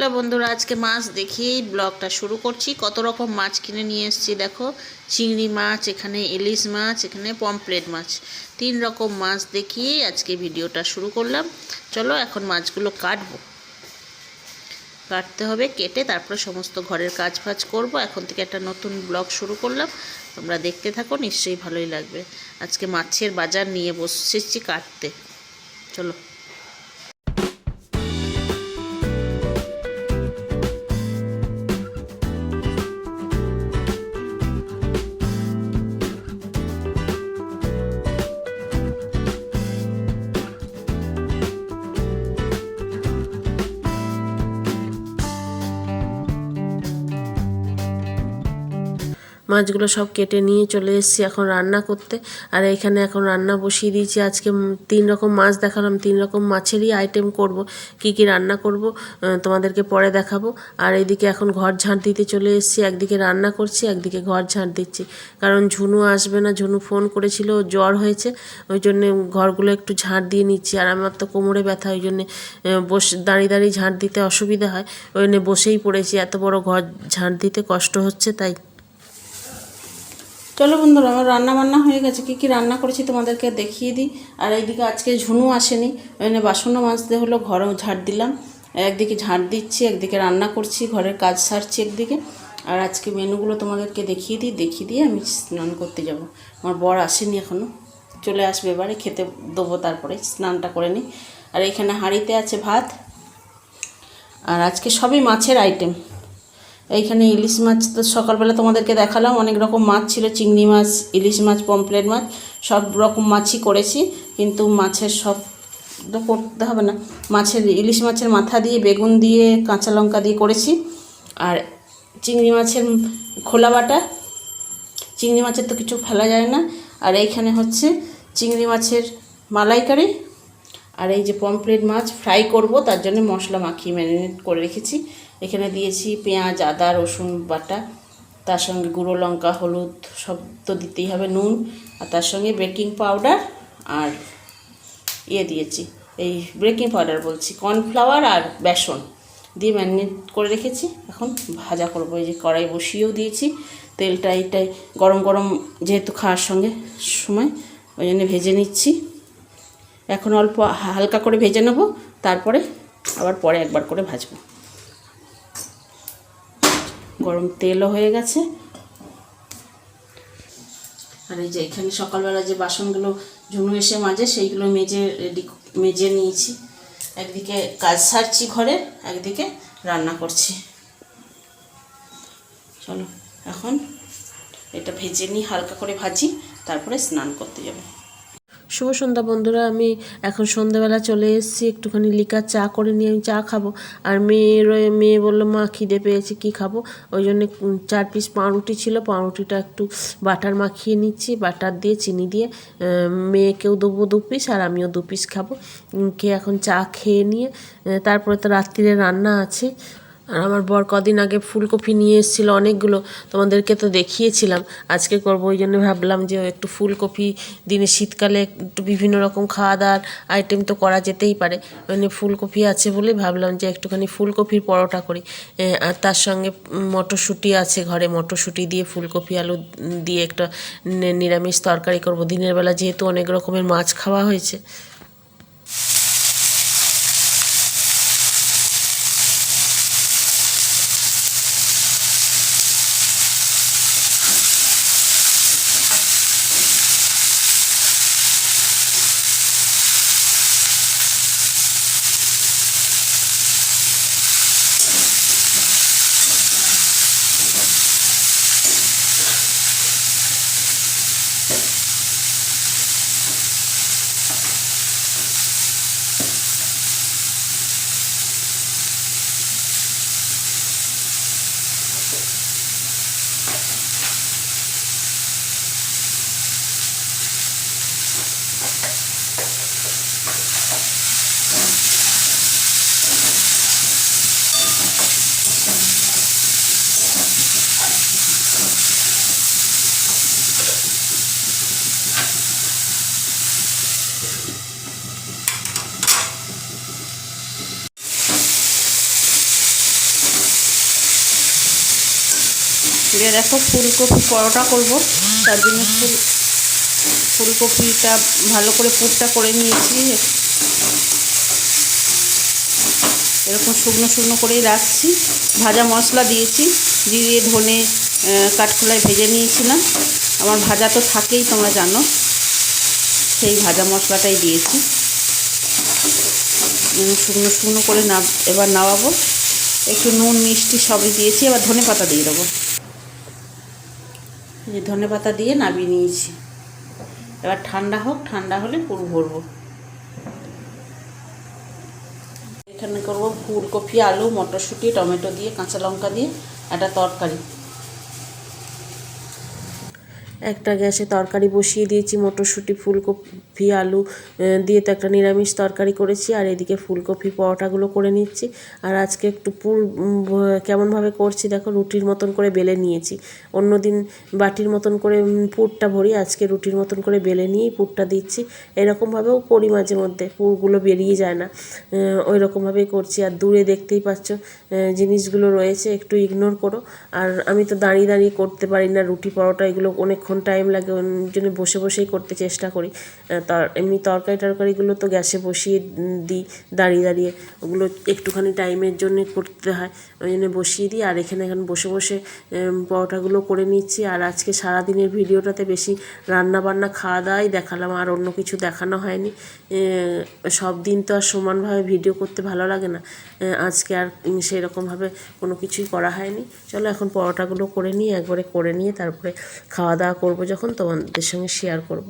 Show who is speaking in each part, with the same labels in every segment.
Speaker 1: Hello বন্ধুরা, আজকে মাছ দেখিয়েই ব্লগটা শুরু করছি। কত রকম মাছ কিনে নিয়ে এসেছি দেখো। চিংড়ি মাছ, এখানে ইলিশ মাছ, এখানে পমপ্লেট মাছ। তিন রকম মাছ দেখিয়েই আজকে ভিডিওটা শুরু করলাম। চলো এখন মাছগুলো কাটবো। কাটতে হবে, কেটে তারপরে সমস্ত ঘরের কাজ ফাজ করব। এখন থেকে একটা নতুন ব্লগ শুরু করলাম। তোমরা দেখতে থাকো, নিশ্চয়ই ভালোই লাগবে। আজকে মাছের বাজার নিয়ে বসেছি কাটতে। চলো। মাছগুলো সব কেটে নিয়ে চলে এসেছি এখন রান্না করতে। আর এখানে এখন রান্না বসিয়ে দিয়েছি। আজকে তিন রকম মাছ দেখালাম। তিন রকম মাছেরই আইটেম করব। কি কি রান্না করব তোমাদেরকে পরে দেখাবো। আর এইদিকে এখন ঘর ঝাঁট দিতে চলে এসেছি। একদিকে রান্না করছি, একদিকে ঘর ঝাঁট দিচ্ছি। কারণ ঝুনু আসবে না। ঝুনু ফোন করেছিল জ্বর হয়েছে। ওই জন্যে ঘরগুলো একটু ঝাঁট দিয়ে নিচ্ছি। আর আমার তো কোমরে ব্যথা, ওই জন্যে বসে, দাঁড়িয়ে দাঁড়িয়ে ঝাঁট দিতে অসুবিধা হয়। ওই জন্যে বসেই পড়েছি। এত বড় ঘর ঝাঁট দিতে কষ্ট হচ্ছে, তাই চলো বন্ধুরা, আমার রান্না বান্না হয়ে গেছে। কী কী রান্না করেছি তোমাদেরকে দেখিয়ে দিই। আর এইদিকে আজকে ঝুনু আসেনি, ওই জন্য বাসনও মাজতে হলো, ঘরেও ঝাড় দিলাম। একদিকে ঝাড় দিচ্ছি, একদিকে রান্না করছি, ঘরের কাজ সারছি একদিকে। আর আজকে মেনুগুলো তোমাদেরকে দেখিয়ে দিই, দেখিয়ে দিয়ে আমি স্নান করতে যাব। আমার বর আসেনি এখনও চলে আসবে এবারে, খেতে দেবো তারপরে, স্নানটা করে নিই। আর এখানে হাঁড়িতে আছে ভাত। আর আজকে সবই মাছের আইটেম এইখানে ইলিশ মাছ তো সকালবেলা তোমাদেরকে দেখালাম, অনেক রকম মাছ ছিল, চিংড়ি মাছ, ইলিশ মাছ পমপ্লেট মাছ, সব রকম মাছই করেছি, কিন্তু মাছের সব তো করতে হবে না। মাছের, ইলিশ মাছের মাথা দিয়ে, বেগুন দিয়ে, কাঁচা লঙ্কা দিয়ে করেছি, আর চিংড়ি মাছের খোলা বাটা, চিংড়ি মাছের তো কিছু ফেলা যায় না, আর এইখানে হচ্ছে চিংড়ি মাছের মালাইকারি আর এই যে পমফ্রেট মাছ ফ্রাই করব, তার জন্য মশলা মাখিয়ে ম্যারিনেট করে রেখেছি। এখানে দিয়েছি পেঁয়াজ, আদা, রসুন, বাটা, তার সঙ্গে গুঁড়ো লঙ্কা, হলুদ, সব তো দিতেই হবে নুন, আর তার সঙ্গে বেকিং পাউডার আর ইয়ে দিয়েছি, এই বেকিং পাউডার বলছি কর্নফ্লাওয়ার আর বেসন দিয়ে ম্যারিনেট করে রেখেছি। এখন ভাজা করব, এই যে কড়াই বসিয়েও দিয়েছি, তেলটা এইটাই গরম গরম যেহেতু খাওয়ার সঙ্গে সময়, ওই জন্য ভেজে নিচ্ছি। এখন অল্প হালকা করে ভেজে নেব, তারপরে আবার পরে একবার করে ভাজবো। গরম তেলও হয়ে গেছে। আর এই যে এখানে সকালবেলা যে বাসনগুলো ঝুনু এসে মাঝে সেইগুলো মেজে রেডি মেজে নিয়েছি। একদিকে কাজ সারছি ঘরে, একদিকে রান্না করছি। চলো, এখন এটা ভেজে নিই, হালকা করে ভাজি, তারপরে স্নান করতে যাব। শুভ সন্ধ্যা বন্ধুরা, আমি এখন সন্ধ্যাবেলা চলে এসেছি, একটুখানি লিকার চা করে নিয়ে আমি চা খাব। আর মেয়ের ওই- মেয়ে বলল, মা, খিদে পেয়েছে, কি খাব? ওই জন্য চার পিস পাউরুটি ছিল, পাউরুটিটা একটু বাটার মাখিয়ে নিচ্ছি, বাটার দিয়ে, চিনি দিয়ে। মেয়েকেও দেবো দু পিস, আর আমিও দু পিস খাব। খেয়ে এখন চা খেয়ে নিয়ে তারপরে তো রাত্রিরে রান্না আছে। আর আমার বর কদিন আগে ফুলকপি নিয়ে এসেছিল অনেকগুলো, তোমাদেরকে তো দেখিয়েছিলাম। আজকে করব, ওই জন্য ভাবলাম যে একটু ফুলকপি দিনে শীতকালে একটু বিভিন্ন রকম খাওয়া দাওয়ার আইটেম তো করা যেতেই পারে। জন্য ফুলকপি আছে বলে ভাবলাম যে একটুখানি ফুলকপির পরোটা করি। আর তার সঙ্গে মটরশুঁটি আছে ঘরে, মটরশুঁটি দিয়ে ফুলকপি আলু দিয়ে একটা নিরামিষ তরকারি করব। দিনের বেলা যেহেতু অনেক রকমের মাছ খাওয়া হয়েছে
Speaker 2: দিয়ে দেখো ফুলকপি পরোটা করব। তার জন্য ফুল ফুলকপিটা ভালো করে পুরটা করে নিয়েছি। এরকম শুকনো শুকনো করেই রাখছি। ভাজা মশলা দিয়েছি। জিরে, ধনে কাঠখোলায় ভেজে নিয়েছিলাম। আমার ভাজা তো থাকেই, তোমরা জানো। সেই ভাজা মশলাটাই দিয়েছি। শুকনো শুকনো করে না এবার নামাবো। একটু নুন, মিষ্টি সবই দিয়েছি। এবার ধনে পাতা দিয়ে দেবো। এই ধনে পাতা দিয়ে নামিয়ে নিয়েছি। এবার ঠান্ডা হোক, ঠান্ডা হলে পুর ভরব। এখানে করব ফুলকপি, আলু, মটরশুঁটি, টমেটো দিয়ে, কাঁচা লঙ্কা দিয়ে, একটা তরকারি। একটা গ্যাসে তরকারি বসিয়ে দিয়েছি, মটরশুঁটি, ফুলকপি, আলু দিয়ে তো একটা নিরামিষ তরকারি করেছি, আর এদিকে ফুলকপি, পরোটাগুলো করে নিচ্ছি। আর আজকে একটু পুর কেমনভাবে করছি দেখো, রুটির মতন করে বেলে নিয়েছি। অন্যদিন বাটির মতন করে পুরটা ভরি, আজকে রুটির মতন করে বেলে নিয়েই পুরটা দিচ্ছি। এরকমভাবেও করি মাঝে মধ্যে, পুরগুলো বেরিয়ে যায় না। ওই রকমভাবেই করছি। আর দূরে দেখতেই পাচ্ছ জিনিসগুলো রয়েছে, একটু ইগনোর করো। আর আমি তো দাঁড়িয়ে দাঁড়িয়ে করতে পারি না, রুটি, পরোটা, এগুলো অনেকক্ষণ টাইম লাগে ওই জন্য বসে বসেই করতে চেষ্টা করি তার, এমনি তরকারি টরকারিগুলো তো গ্যাসে বসিয়ে দিই, দাঁড়িয়ে দাঁড়িয়ে। ওগুলো একটুখানি টাইমের জন্য করতে হয়, ওই জন্য বসিয়ে দিই। আর এখানে এখন বসে বসে পরোটাগুলো করে নিচ্ছি। আর আজকে সারাদিনের ভিডিওটাতে বেশি রান্না বান্না খাওয়া দাওয়াই দেখালাম, আর অন্য কিছু দেখানো হয়নি। সব দিন তো আর সমানভাবে ভিডিও করতে ভালো লাগে না। আজকে আর সেরকমভাবে কোনো কিছুই করা হয়নি। চলো এখন পরোটাগুলো করে নিই, একবারে করে নিয়ে তারপরে খাওয়া দাওয়া করব যখন তোমাদের সঙ্গে শেয়ার করব।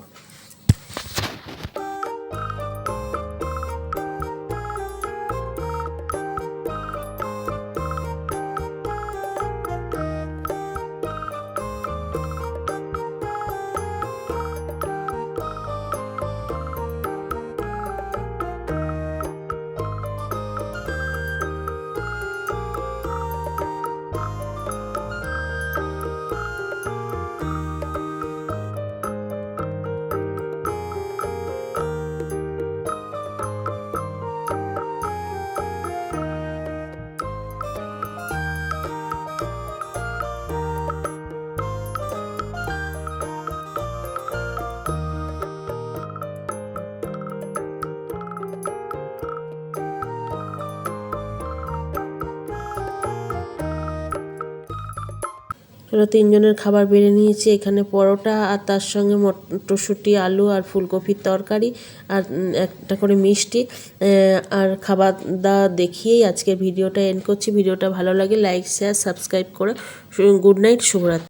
Speaker 2: চলো তিনজনের খাবার বেড়ে নিয়েছি। এখানে পরোটা আর তার সঙ্গে মটরশুঁটি আলু আর ফুলকপির তরকারি আর একটা করে মিষ্টি। আর খাবার দাওয়া দেখিয়েই আজকে ভিডিওটা এন্ড করছি। ভিডিওটা ভালো লাগে লাইক শেয়ার সাবস্ক্রাইব করে। গুড নাইট শুভরাত্রি।